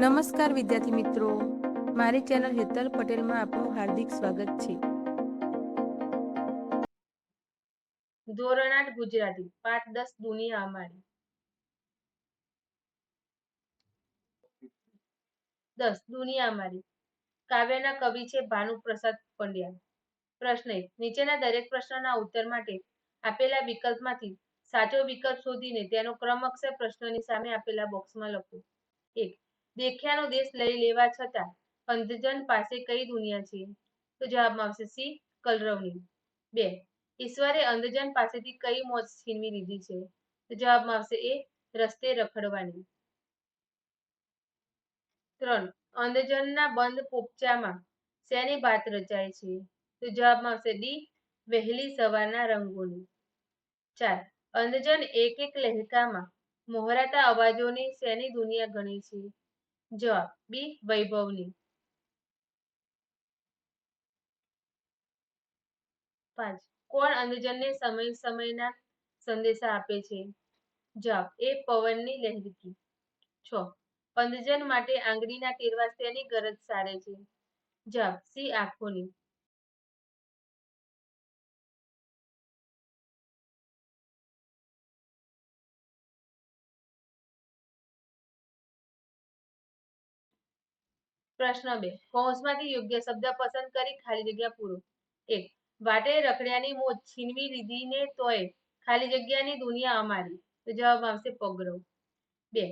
નમસ્કાર વિદ્યાર્થી મિત્રો. મારી ચેનલ હેતલ પટેલમાં આપનું હાર્દિક સ્વાગત છે. ધોરણ આઠ ગુજરાતી, પાઠ દસ દુનિયા અમારી. દસ, દુનિયા અમારી. કાવ્યના કવિ છે ભાનુપ્રસાદ પંડ્યા. પ્રશ્ન એક, નીચેના દરેક પ્રશ્નના ઉત્તર માટે આપેલા વિકલ્પમાંથી સાચો વિકલ્પ શોધીને તેનો ક્રમ અક્ષર પ્રશ્નની સામે આપેલા બોક્સમાં લખો. એક દેખ્યાનો દેશ લઈ લેવા છતાં અંધજન પાસે કઈ દુનિયા છે? તો જવાબમાં આવશે સી, કલરવની. બે, ઈશ્વરે અંધજન પાસેથી કઈ મોજ છીનવી લીધી છે? તો જવાબમાં આવશે એ, રસ્તે રખડવાની. ત્રણ, અંધજનના બંધ પોપચામાં શેની ભાત રચાય છે? તો જવાબમાં આવશે ડી, વહેલી સવારના રંગોની. ચાર, અંધજન એક એક લહેકામાં મોહરાતા અવાજોની શેની દુનિયા ગણી છે? જવાબ બી વૈભવની. પાંચ. કોણ અંધજનને સમય સમયના સંદેશા આપે છે? જવાબ એ પવનની લહેરકી છ. અંધજન માટે આંગળીના ટેરવા તેની ગરજ સારે છે. જવાબ સી આંખોની. પ્રશ્ન બે. કૌંસમાંથી યોગ્ય શબ્દ પસંદ કરી ખાલી જગ્યા પૂરો. એક. વાટે રખડ્યાની મોજ છીનવી લીધીને તોય ખાલી જગ્યાની દુનિયા અમારી. તો જવાબ આવશે પગરવ. બે.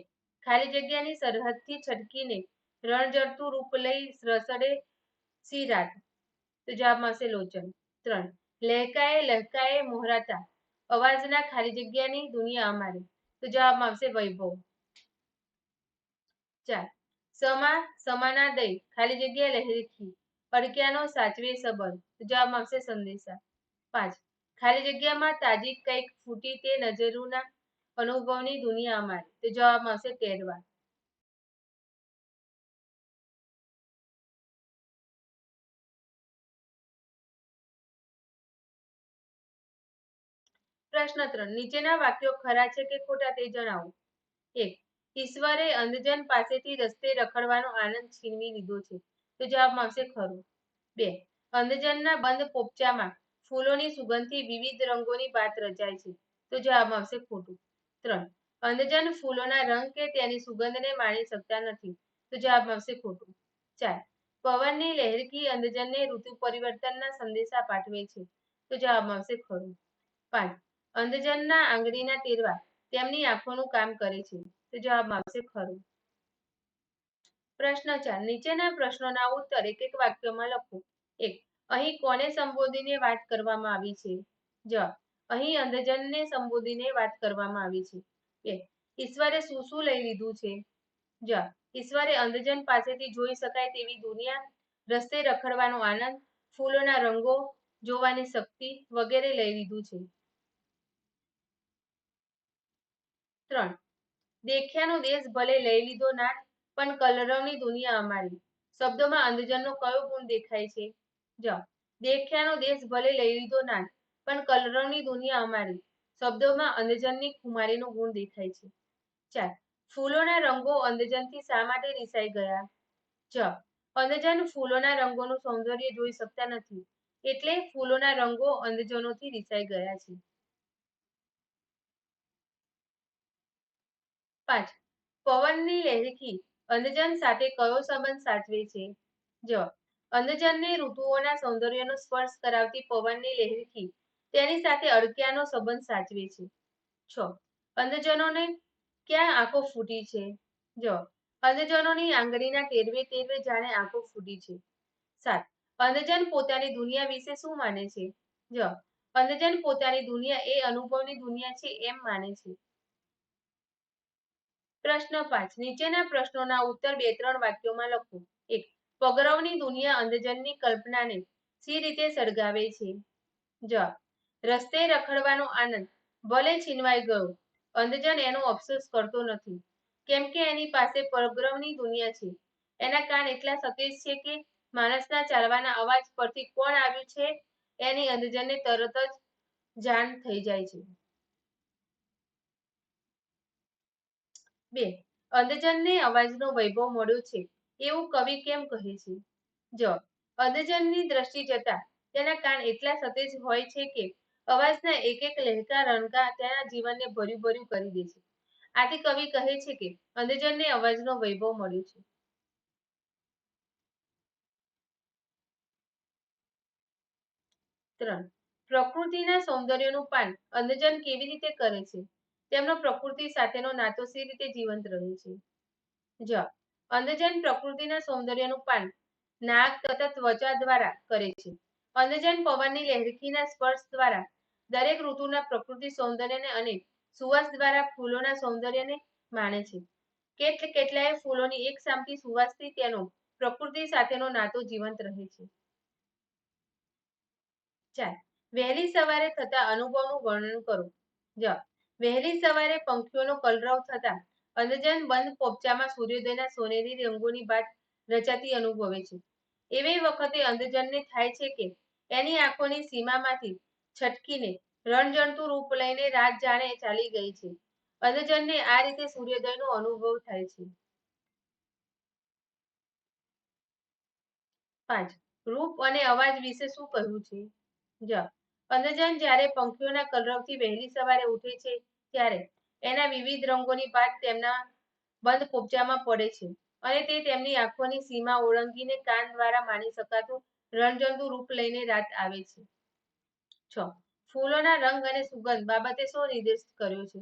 ખાલી જગ્યાની સરહદથી છટકીને રણજડતું રૂપ લઈ રસડે સિરાટ. તો જવાબ આવશે લોચન. ત્રણ. લહેકાએ લહેકાએ મોહરાતા. અવાજના ખાલી જગ્યાની દુનિયા અમારી. તો જવાબ આવશે વૈભવ. ચાર. સમા, સમાના ખાલી જગ્યા લહેરીથી અડક્યાનો સાચવે સંબંધ. જવાબ આવશે સંદેશા. પાંચ. ખાલી જગ્યામાં તાજી કંઈક ફૂટી તે નજરોના અનુભવની દુનિયા અમારી તો જવાબમાં આવશે તેરવા પ્રશ્ન ત્રણ. નીચેના વાક્યો ખરા છે કે ખોટા તે જણાવો. એક. ઈશ્વરે અંધજન પાસેથી રસ્તે રખડવાનો આનંદ છીનવી લીધો છે. તો જવાબ આવશે ખરું. બે. અંધજનના બંધ પોપચામાં ફૂલોની સુગંધથી વિવિધ રંગોની વાત રચાય છે. તો જવાબ આવશે ખોટું. ત્રણ. અંધજન ફૂલોના રંગ કે તેની સુગંધને માણી શકતા નથી. તો જવાબ આવશે ખોટું. ચાર. પવનની લહેરકી અંધજનને ઋતુ પરિવર્તનના સંદેશા પાઠવે છે. તો જવાબ આવશે ખરું. પાંચ. અંધજનના આંગળીના ટેરવા તેમની આંખોનું કામ કરે છે. તો જવાબમાં આવશે ખરું. પ્રશ્ન ચાર, નીચેના પ્રશ્નોના ઉત્તર એક એક વાક્યમાં લખો. એક, અહીં કોને સંબોધીને વાત કરવામાં આવી છે? જવાબ અહીં અંધજનને સંબોધીને વાત કરવામાં આવી છે. બે, ઈશ્વરે શું શું લઈ લીધું છે? જવાબ ઈશ્વરે અંધજન પાસેથી જોઈ શકાય તેવી દુનિયા, રસ્તે રખડવાનો આનંદ, ફૂલોના રંગો, જોવાની શક્તિ વગેરે લઈ લીધું છે. ત્રણ દેખ્યાનો દેશ ભલે લઈ લીધો નાટ, પણ કલરવની દુનિયા અમારી. શબ્દોમાં અંધજનનો કયો ગુણ દેખાય છે? જ દેખ્યાનો દેશ ભલે લઈ લીધો નાટ, પણ કલરવની દુનિયા અમારી. શબ્દોમાં અંધજનની ખુમારીનો ગુણ દેખાય છે. ચાર ફૂલોના રંગો અંધજનથી શા માટે રિસાઈ ગયા? જ અંધજન ફૂલોના રંગોનું સૌંદર્ય જોઈ શકતા નથી. એટલે ફૂલોના રંગો અંધજનોથી રિસાઈ ગયા છે. પાંચ. પવનની લહેરખી અંધજન સાથે કયો સંબંધ સાચવે છે? જવાબ. અંધજનને ઋતુઓના સૌંદર્યનો સ્પર્શ કરાવતી પવનની લહેરખી તેની સાથે અડક્યાનો સંબંધ સાચવે છે. છ. અંધજનોને ક્યાં આંખો ફૂટી છે? જવાબ. અંધજનોની આંગળીના ટેરવે ટેરવે જાણે આંખો ફૂટી છે. સાત. અંધજન પોતાની દુનિયા વિશે શું માને છે? જવાબ. અંધજન પોતાની દુનિયા એ અનુભવની દુનિયા છે એમ માને છે. પ્રશ્ન પાંચ. નીચેના પ્રશ્નોના ઉત્તર બે ત્રણ વાક્યોમાં લખો. એક, પગરવની દુનિયા અંધજનની કલ્પનાને સી રીતે સળગાવે છે? જવાબ, રસ્તે રખડવાનો આનંદ. ભલે છીનવાઈ ગયો, અંધજન એનો અફસોસ કરતો નથી. કેમ કે એની પાસે પરગ્રહની દુનિયા છે. એના કાન એટલા સતેજ છે કે માણસના ચાલવાના અવાજ પરથી કોણ આવ્યું છે? એની અંધજનને તરત જ જાણ થઈ જાય છે. બે, અંધજનને અવાજનો વૈભવ મળ્યો છે, એવું કવિ કેમ કહે છે? જ, અંધજનની દ્રષ્ટિ જતા તેના કાન એટલા સતેજ હોય છે કે અવાજના એક એક લહેકા રણકા તેના જીવનને ભર્યું ભર્યું કરી દે છે. આથી કવિ કહે છે કે અંધજનને અવાજનો વૈભવ મળ્યો છે. ત્રણ, પ્રકૃતિના સૌંદર્યનું પાન અંધજન કેવી રીતે કરે છે? તેમનો પ્રકૃતિ સાથેનો નાતો સી રીતે જીવંત રહે છે. જ. અંધજન પ્રકૃતિના સૌંદર્યનું પાન નાક તથા ત્વચા દ્વારા કરે છે. અંધજન પવનની લહેરખીના સ્પર્શ દ્વારા દરેક ઋતુના પ્રકૃતિ સૌંદર્યને અને સુવાસ દ્વારા ફૂલોના સૌંદર્યને માણે છે. કેટલ કેટલાય ફૂલોની એક સામટી સુવાસથી તેનો પ્રકૃતિ સાથેનો નાતો જીવંત રહે છે. ચાર વહેલી સવારે થતા અનુભવનું વર્ણન કરો. જ. વહેલી સવારે પંખીઓનો કલરવ થતા અંધજન બંધ પોપચામાં સૂર્યોદયના સોનેરી રંગોની બાદ રચાતી અનુભવે છે. એવી વખતે અંધજનને થાય છે કે એની આંખોની સીમામાંથી છટકીને રણજણતું રૂપ લઈને રાત જાણે ચાલી ગઈ છે. અંધજનને આ રીતે સૂર્યોદયનો અનુભવ થાય છે. પાંચ. રૂપ અને અવાજ વિશે શું કહ્યું છે? જ. અંધજન જ્યારે પંખીઓના કલરવથી વહેલી સવારે ઉઠે છે, ત્યારે એના વિવિધ રંગોની બાદ તેમના બંધ પોપચામાં પડે છે અને તે તેમની આંખોની સીમા ઓળંગીને કાન દ્વારા માણી શકાતું રણજંતુ રૂપ લઈને રાત આવે છે. છ. ફૂલોના રંગ અને સુગંધ બાબતે શું નિર્દેશ કર્યો છે?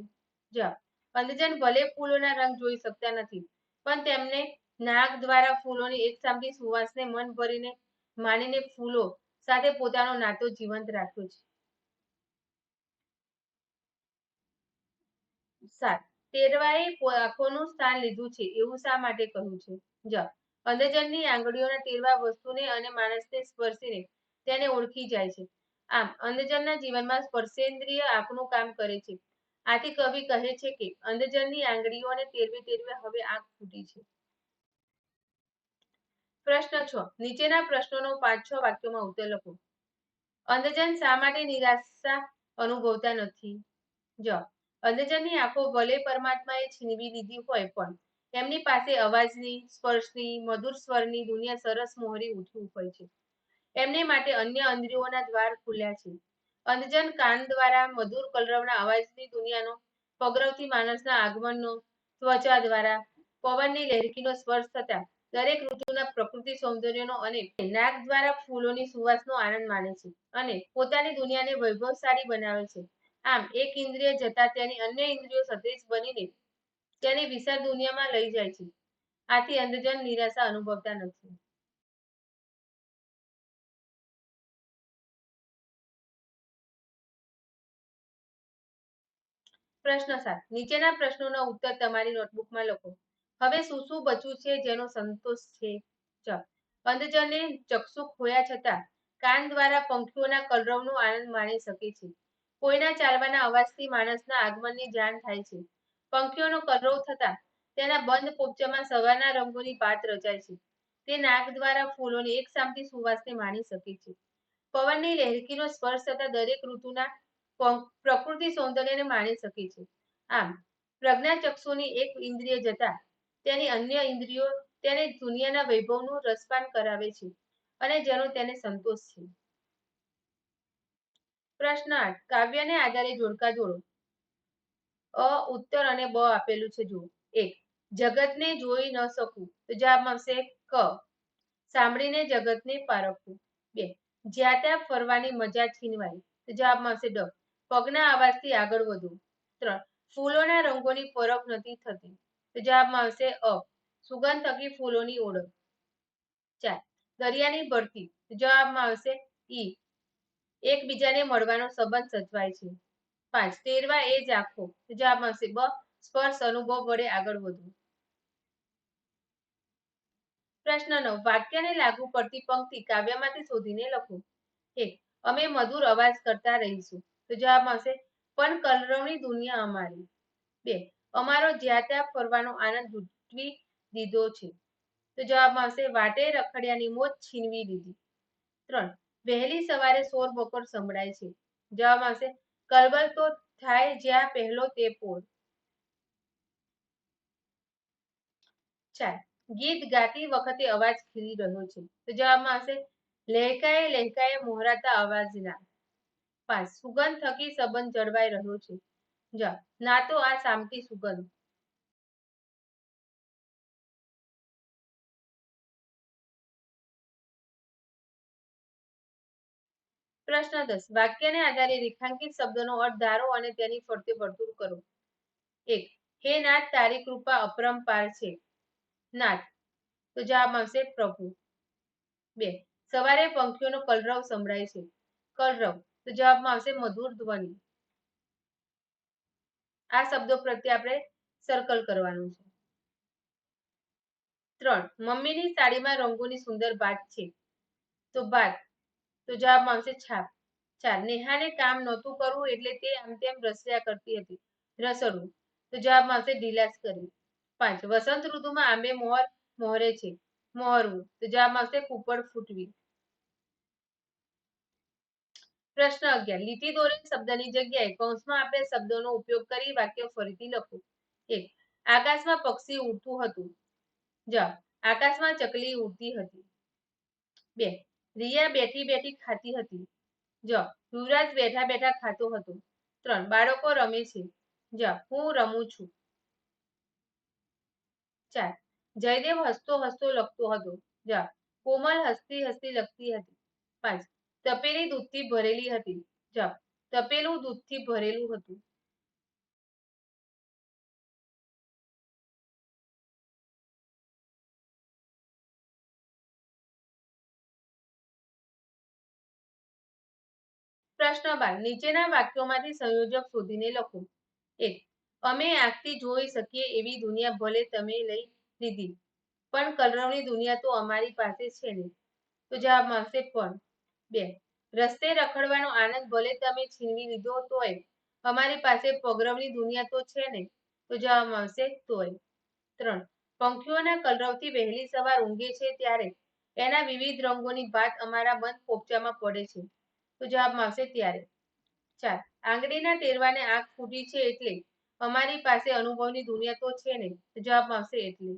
જ. અંધજન ભલે ફૂલોના રંગ જોઈ શકતા નથી, પણ તેમને નાક દ્વારા ફૂલોની એક સામટી સુવાસને મન ભરીને માનીને ફૂલો સાથે પોતાનો નાતો જીવંત રાખ્યો છે. સાત. તેરવાએ આંખોનું સ્થાન લીધું છે. એવું શા માટે કહ્યું છે? જ અંધજનની આંગળીઓના તેરવા વસ્તુને અને માણસને સ્પર્શીને તેને ઓળખી જાય છે. આમ, અંધજનના જીવનમાં સ્પર્શેન્દ્રિય આંખનું કામ કરે છે. આથી કવિ કહે છે કે, અંધજનની આંગળીઓને તેરવે તેરવે હવે આંખ ફૂટી છે. પ્રશ્ન છ. નીચેના પ્રશ્નોનો પાંચ છ વાક્યોમાં ઉત્તર લખો અંધજન શા માટે નિરાશા અનુભવતા નથી? જ અંધજનની આંખો ભલે પરમાત્માએ છીનવી લીધી હોય પણ એમની પાસે અવાજની, સ્પર્શની, મધુર સ્વરની દુનિયા સરસ મોહરી ઉઠી હોય છે. એમને માટે અન્ય ઇન્દ્રિયોના દ્વાર ખુલ્યા છે. અંધજન કાન દ્વારા મધુર કલરવના અવાજની દુનિયાનો પગરવથી માણસના આગમનનો, ત્વચા દ્વારા પવનની લહેરકીનો સ્પર્શ થતા દરેક ઋતુના પ્રકૃતિ સૌંદર્યનો અને નાગ દ્વારા ફૂલોની સુવાસનો આનંદ માણે છે અને પોતાની દુનિયાને વૈભવશાળી બનાવે છે. આમ, એક ઇન્દ્રિય જતા તેની અન્ય ઇન્દ્રિયો સદૃશ બનીને તેને વિશાળ દુનિયામાં લઈ જાય છે. આથી અંધજન નિરાશા અનુભવતા નથી. પ્રશ્ન સાત. નીચેના પ્રશ્નોના ઉત્તર તમારી નોટબુકમાં લખો. હવે શું શું બચ્યું છે જેનો સંતોષ છે? અંધજને ચક્ષુ ખોયા છતાં કાન દ્વારા પંખીઓના કલરવનો આનંદ માણી શકે છે. કોઈના ચાલવાના અવાજથી માણસના આગમનની જાણ થાય છે. પંખીઓનો કલરવ થતા તેના બંધ પોપચામાં સવારના રંગોની પાત રચાય છે. તે નાક દ્વારા ફૂલોની એક સામટી સુવાસને માણી શકે છે. પવનની લહેરકીનો સ્પર્શ થતા દરેક ઋતુના પ્રકૃતિ સૌંદર્યને માણી શકે છે. આમ, પ્રજ્ઞાચક્ષુની એક ઇન્દ્રિય જતા તેની અન્ય ઇન્દ્રિયો તેને દુનિયાના વૈભવનું રસપાન કરાવે છે અને જેનો તેને સંતોષ છે. પ્રશ્ન આઠ. કાવ્યને આધારે જોડકા જોડો. અ, ઉત્તર અને બ આપેલું છે જુઓ. એક. જગતને જોઈ ન શકું તો જવાબ આવશે ક. સાંભળીને જગતને પારખવું. બે. જ્યાં ત્યાં ફરવાની મજા છીનવાય તો જવાબ આવશે ડ. પગના અવાજથી આગળ વધવું ત્રણ. ફૂલોના રંગોની પરખ નથી થતી. તો જવાબમાં આવશે અ. સુગંધ ફૂલોની ઓળખ. ચાર. દરિયાની ભરતી જવાબમાં આવશે ઈ એકબીજાને મળવાનો સંબંધ સચવાય છે. પાંચ. તેરવા એ આખો. જવાબમાં આવશે બ. સ્પર્શ અનુભવ વડે આગળ વધવું. પ્રશ્ન નવ. વાક્યને લાગુ પડતી પંક્તિ કાવ્યમાંથી શોધીને લખો. એક. અમે મધુર અવાજ કરતા રહીશું. તો જવાબ આવશે, પણ કલરવની દુનિયા અમારી. બે. અમારો જ્યાં ત્યાં ફરવાનો આનંદ લૂંટવી દીધો છે. તો જવાબમાં આવશે, વાટે રખડિયાની મોજ છીનવી દીધી. ત્રણ, વહેલી સવારે સોર બપોર સંભળાય છે. જવાબમાં આવશે, કલબલ તો થાય જ્યાં પહેલો તે પોર ચાર, ગીત ગાતી વખતે અવાજ ખીલી રહ્યો છે. તો જવાબમાં આવશે લહેકાએ લહેકાએ મોહરાતા અવાજના. પાંચ, સુગંધ થકી સંબંધ જળવાઈ રહ્યો છે. જવાબ ના તો આ સામટી સુગંધ. પ્રશ્ન દસ, વાક્યને આધારે રેખાંકિત શબ્દનો અર્થ ધારો અને તેની ફરતે વર્તુળ કરો. એક, હે નાથ, તારી કૃપા અપરંપાર છે. નાથ, તો જવાબ આવશે પ્રભુ. બે, સવારે પંખીઓનો કલરવ સંભળાય છે. કલરવ, તો જવાબમાં આવશે મધુર ધ્વનિ. આ શબ્દો પ્રત્યે આપણે સર્કલ કરવાનું છે. ત્રણ, મમ્મીની સાડીમાં રંગોની સુંદર ભાત છે. તો ભાત, તો જવાબમાં આવશે છાપ. ચાર, નેહાને કામ નહોતું કરવું એટલે તે આમ તેમ રસ્યા કરતી હતી. રસડવું તો જવાબમાં આવશે ઢીલાસ કરવી પાંચ, વસંત ઋતુમાં આંબે મોર મોહરે છે. મોહરવું, તો જવાબમાં આવશે કુપડ ફૂટવી. પ્રશ્ન અગિયાર. લીટી દોરેલ શબ્દની જગ્યાએ કૌંસમાં આપેલ શબ્દોનો ઉપયોગ કરી વાક્ય ફરીથી લખો. એક, આકાશમાં પક્ષી ઉડતું હતું. જ, આકાશમાં ચકલી ઉડતી હતી. બે, રિયા બેઠી બેઠી ખાતી હતી. જ, યુવરાજ બેઠા બેઠા ખાતો હતો. ત્રણ, બાળકો રમે છે. જ, હું રમું છું. ચાર, જયદેવ હસતો હસતો લખતો હતો. જ, કોમલ હસતી હસતી લખતી હતી. પાંચ તપેલી દૂધથી ભરેલી હતી. જવાબ તપેલું દૂધથી ભરેલું હતું. પ્રશ્ન બાર નીચેના વાક્યોમાંથી સંયોજક શોધીને લખો. એક, અમે આંખથી જોઈ શકીએ એવી દુનિયા ભલે તમે લઈ લીધી, પણ કલરવની દુનિયા તો અમારી પાસે છે ને તો જવાબ આવશે પણ બે રસ્તે રખડવાનો આનંદ ભલે તમે છીનવી લીધો તોય, અમારી પાસે પગરવની દુનિયા તો છે ને તો જવાબમાં આવશે તોય. ત્રણ, પંખીઓના કલરવથી વહેલી સવાર ઊંઘે છે ત્યારે, એના વિવિધ રંગોની ભાત અમારા મન પોપચામાં પડે છે, તો જવાબમાં આવશે ત્યારે. ચાર, આંગળીના ટેરવાને આંખ ફૂટી છે એટલે, અમારી પાસે અનુભવની દુનિયા તો છે ને તો જવાબમાં આવશે એટલે.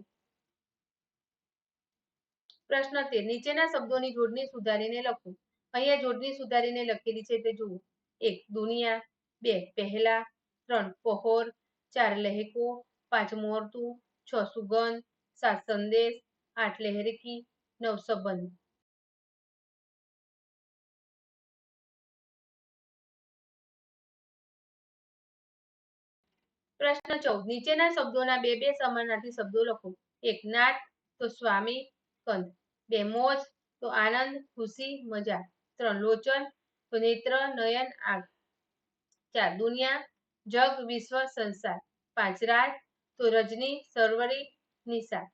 પ્રશ્ન તેર, નીચેના શબ્દોની જોડણી સુધારીને લખો. અહીંયા જોડણી સુધારીને લખેલી છે તે જુઓ, એક દુનિયા, બે પહેલા, ત્રણ પહોર, ચાર લહેકો, પાંચ મોરતું, છ સુગંધ, સાત સંદેશ, આઠ લહેરકી, નવ સંબંધ. પ્રશ્ન ચૌદ. નીચેના શબ્દોના બે બે સમાનાર્થી શબ્દો લખો. એક નાથ તો સ્વામી, કંદ. બે મોજ, તો આનંદ, ખુશી, મજા. ત્રણ લોચન નેત્ર નયન આંખ ચાર, દુનિયા, જગ, વિશ્વ, સંસાર. પાંચ રાત તો રજની, સરવરી નિશા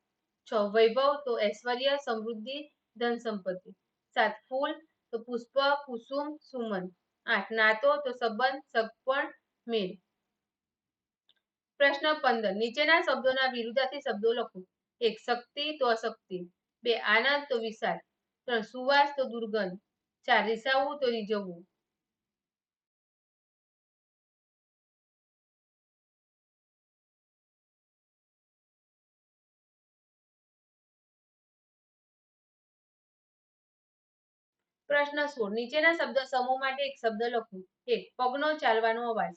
છ, વૈભવ, તો ઐશ્વર્ય, સમૃદ્ધિ, ધન સંપત્તિ. સાત, ફૂલ, તો પુષ્પ, કુસુમ, સુમન. આઠ, નાતો, તો સંબંધ, સગપણ, મેળ. પ્રશ્ન પંદર, નીચેના શબ્દોના વિરુદ્ધાર્થી શબ્દો લખો. એક, શક્તિ, તો અશક્તિ. બે, આનંદ, તો વિશાળ. ત્રણ, સુવાસ, તો દુર્ગંધ. ચાર રીસાવવું તો રીઝવવું પ્રશ્ન સોળ. નીચેના શબ્દ સમૂહ માટે એક શબ્દ લખવું એક પગનો ચાલવાનો અવાજ.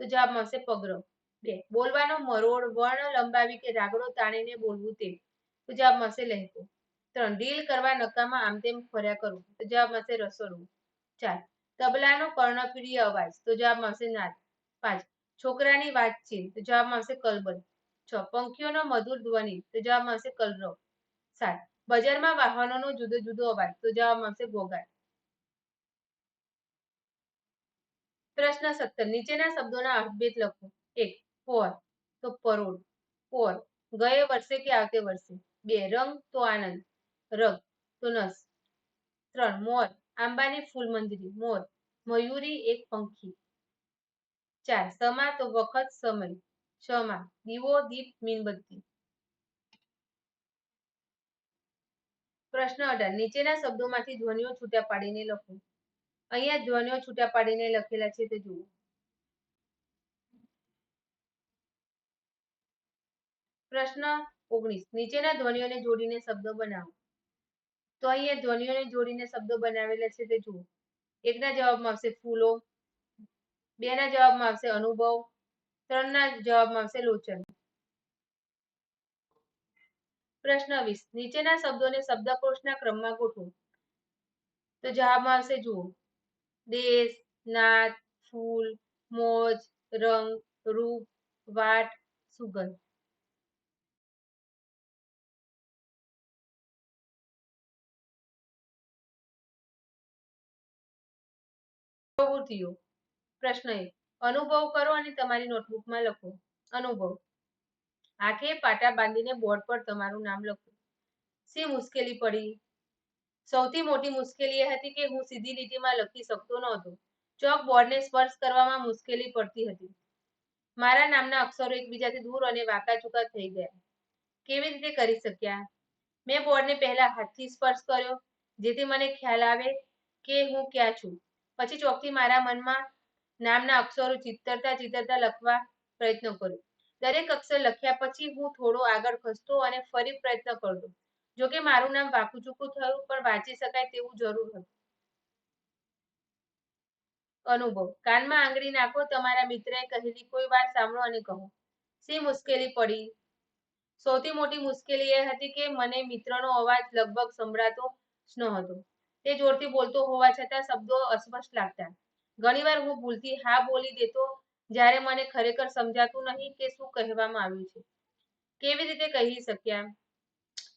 તો જવાબ મળશે પગરો. બે. બોલવાનો મરોડ વર્ણ લંબાવી કે રાગડો તાણીને બોલવું તે. તો જવાબ મળશે લહેકો. ત્રણ ડીલ કરવા નકામા આમ તેમ ફર્યા કરવું તો જવાબ આવશે રસોડવું ચાર, તબલાનો કર્ણપ્રિય અવાજ. તો જવાબ આવશે નાદ. પાંચ, છોકરાની વાતચીત તો જવાબ આવશે કલબલ. છ, પંખીઓનો મધુર ધ્વનિ. તો જવાબ આવશે કલરવ. સાત, બજારમાં વાહનોનો જુદો જુદો અવાજ. તો જવાબ આવશે ઘોઘાટ પ્રશ્ન સત્તર, નીચેના શબ્દોના અર્થભેદ લખો. એક, પોર. તો પરોળ. પોર. ગયે વર્ષે કે આવતે વર્ષે. બે, રંગ તો આનંદ. રગ તો ત્રણ, મોર, આંબાની ફૂલમંજરી, મોર. મયુરી, એક પંખી. ચાર, સમા, તો વખત, સમય. ક્ષમા દીવો, દીપ, મીણબત્તી. પ્રશ્ન અઢાર, નીચેના શબ્દોમાંથી ધ્વનિઓ છૂટા પાડીને લખો. અહીંયા ધ્વનિઓ છૂટા પાડીને લખેલા છે, તે જુઓ. પ્રશ્ન ઓગણીસ, નીચેના ધ્વનિઓને જોડીને શબ્દો બનાવો. તો અહીંયા ધ્વનિઓને જોડીને શબ્દો બનાવેલા છે તે જુઓ. એકના જવાબમાં આવશે ફૂલો, બેના જવાબમાં આવશે અનુભવ, ત્રણના જવાબમાં આવશે લોચન. પ્રશ્ન વીસ, નીચેના શબ્દોને શબ્દકોશના ક્રમમાં ગોઠવો. તો જવાબમાં આવશે જુઓ. દેશ નાદ ફૂલ, મોજ, રંગ, રૂપ, વાટ, સુગંધ. પ્રવૃત્તિઓ પ્રશ્ન એક, અનુભવ કરો અને તમારી નોટબુકમાં લખો, અનુભવ. આંખે પાટા બાંધીને બોર્ડ પર તમારું નામ લખો. સી મુશ્કેલી પડી? સૌથી મોટી મુશ્કેલી એ હતી કે હું સીધી લીટીમાં લખી શકતો નહોતો. ચોક બોર્ડને સ્પર્શ કરવામાં મુશ્કેલી પડતી હતી. મારા નામના અક્ષરો એકબીજાથી દૂર અને વાંકાચૂકા થઈ ગયા. કેવી રીતે કરી શક્યા? મેં બોર્ડને પહેલા હાથથી સ્પર્શ કર્યો, જેથી મને ખ્યાલ આવે કે હું ક્યાં છું. પછી ચોકથી મારા મનમાં નામના અક્ષરો ચિતરતા ચિતરતા લખવા પ્રયત્ન કર્યો. દરેક અક્ષર લખ્યા પછી હું થોડો આગળ ખસતો અને ફરી પ્રયત્ન કરતો. જોકે મારું નામ વાંકું થયું, પણ વાંચી શકાય તેવું જરૂર હતું. અનુભવ. કાનમાં આંગળી નાખો, તમારા મિત્રએ કહેલી કોઈ વાત સાંભળો અને કહો. શી મુશ્કેલી પડી? સૌથી મોટી મુશ્કેલી એ હતી કે મને મિત્રનો અવાજ લગભગ સંભળાતો જ ન હતો તે જોરથી બોલતો હોવા છતાં શબ્દો અસ્પષ્ટ લાગતા. ઘણીવાર હું ભૂલથી હા બોલી દેતો, જ્યારે મને ખરેખર સમજાતું નહીં કે શું કહેવામાં આવ્યું છે. કેવી રીતે કહી શક્યા?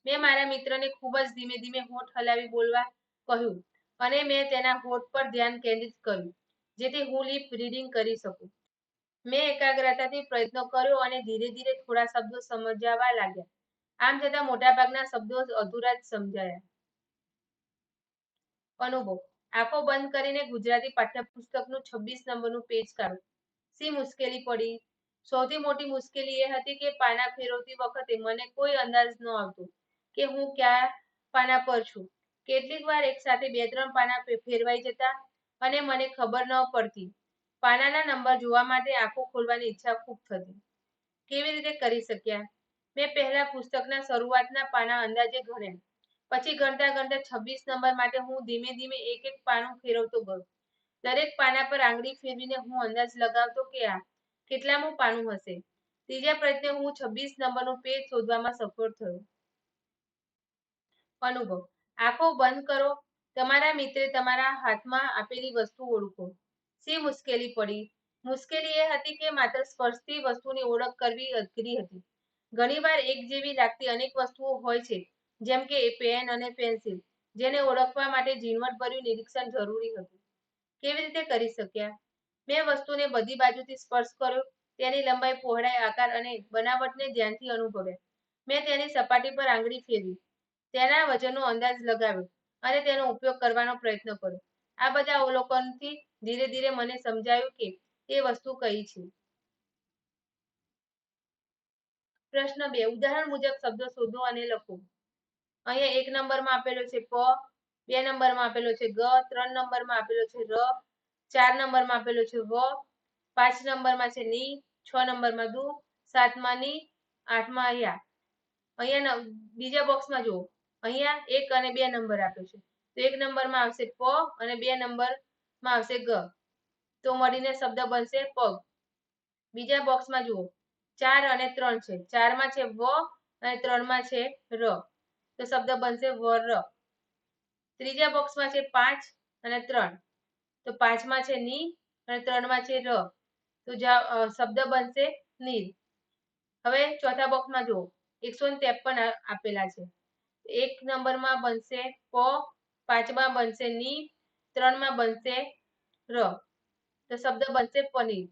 મેં મારા મિત્રને ખૂબ જ ધીમે ધીમે હોઠ હલાવી બોલવા કહ્યું અને મેં તેના હોઠ પર ધ્યાન કેન્દ્રિત કર્યું, જેથી હું લિપ રીડિંગ કરી શકું. મેં એકાગ્રતાથી પ્રયત્ન કર્યો અને ધીરે ધીરે થોડા શબ્દો સમજાવા લાગ્યા. આમ છતાં મોટાભાગના શબ્દો અધૂરા જ સમજાયા. અનુભવ. આંખો બંધ કરીને ગુજરાતી પાઠ્યપુસ્તકનું છવ્વીસ નંબરનું પેજ કાઢો. સી મુશ્કેલી પડી? સૌથી મોટી મુશ્કેલી એ હતી કે પાના ફેરવતી વખતે મને કોઈ અંદાજ ન આવતો કે હું ક્યાં પાના પર છું. કેટલીક વાર એકસાથે બે ત્રણ પાના ફેરવાઈ જતા અને મને ખબર ન પડતી. પાનાના નંબર જોવા માટે આંખો ખોલવાની ઈચ્છા ખૂબ થતી. કેવી રીતે કરી શક્યા? મેં પહેલા પુસ્તકના શરૂઆતના પાના અંદાજે ગણ્યા. પછી ગણતા ગણતા છવ્વીસ નંબર માટે હું ધીમે ધીમે એક એક પાનું ફેરવતો ગયો. દરેક પાના પર આંગળી ફેરવીને હું અંદાજ લગાવતો કે આ કેટલામું પાનું હશે? ત્રીજા પ્રયત્ને હું છવ્વીસ નંબરનું પેજ શોધવામાં સફળ થયો. અનુભવ. આંખો બંધ કરો. તમારા મિત્રે તમારા હાથમાં આપેલી વસ્તુ ઓળખો. શી મુશ્કેલી પડી? મુશ્કેલી એ હતી કે માત્ર સ્પર્શથી વસ્તુની ઓળખ કરવી અઘરી હતી. ઘણીવાર એક જેવી લાગતી અનેક વસ્તુઓ હોય છે. જેમ કે પેન અને પેન્સિલ, જેને ઓળખવા માટે ઝીણવટભર્યું નિરીક્ષણ જરૂરી હતું. કેવી રીતે કરી શક્યા? મેં વસ્તુને બધી બાજુથી સ્પર્શ કર્યો, તેની લંબાઈ પહોળાઈ, આકાર અને બનાવટને ધ્યાનથી અનુભવ્યા. મેં તેની સપાટી પર આંગળી ફેરવી, તેના વજનનો અંદાજ લગાવ્યો અને તેનો ઉપયોગ કરવાનો પ્રયત્ન કર્યો. આ બધા અવલોકનથી ધીરે ધીરે મને સમજાયું કે તે વસ્તુ કઈ છે. પ્રશ્ન બે, ઉદાહરણ મુજબ શબ્દો શોધો અને લખો. અહીંયા એક નંબરમાં આપેલો છે પ, બે નંબરમાં આપેલો છે ગ, ત્રણ નંબરમાં આપેલો છે ર, ચાર નંબરમાં આપેલો છે વ, પાંચ નંબરમાં છે ની, છ નંબરમાં દુ, સાતમાં ની, આઠમાં અહીંયા. અહીંયા બીજા બોક્સમાં જુઓ. અહીંયા એક અને બે નંબર આપ્યો છે. તો એક નંબરમાં આવશે પ અને બે નંબરમાં આવશે ગ. તો મળીને શબ્દ બનશે પગ. બીજા બોક્સમાં જુઓ. ચાર અને ત્રણ છે. ચારમાં છે વ અને ત્રણમાં છે ર. તો શબ્દ બનશે વર. ત્રીજા બોક્સમાં છે પાંચ અને ત્રણ. તો પાંચમાં છે ની અને ત્રણમાં છે ર. તો શબ્દ બનશે નીર હવે ચોથા બોક્સમાં જુઓ. એકસો ત્રેપન આપેલા છે. એક નંબરમાં બનશે પ, પાંચમાં બનશે ની, ત્રણમાં બનશે ર. તો શબ્દ બનશે પનીર.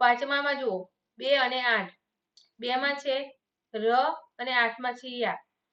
પાંચમામાં જુઓ. બે અને આઠ. બે માં છે ર અને આઠમાં છે યા.